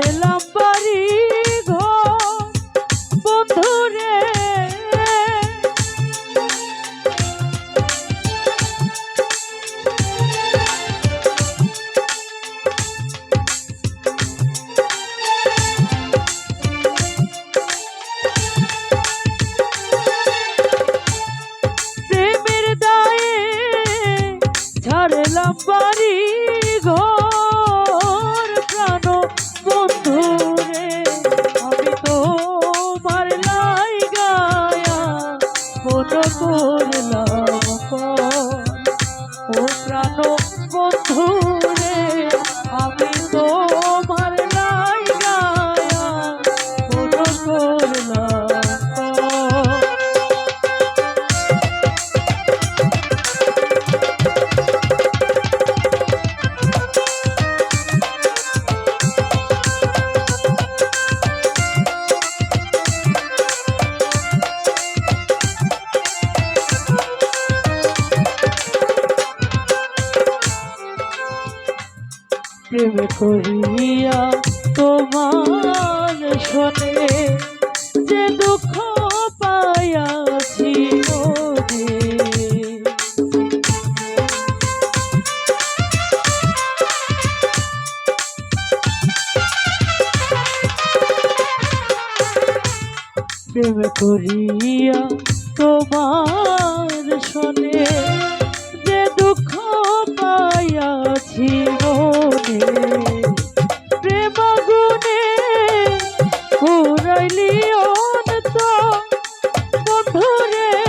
এলাম বাড়ি ঘর বন্ধুরে প্রেমের দায়ে ঝাড়লাম বাড়ি করলাম। ও প্রাণ বন্ধু প্রেম করিয়া তোমার শোনে যে দুঃখ পাইয়াছি ওরে প্রেম করিয়া তোমার প্রেমাগুনে পুরাইলি অন্ত বন্ধুরে।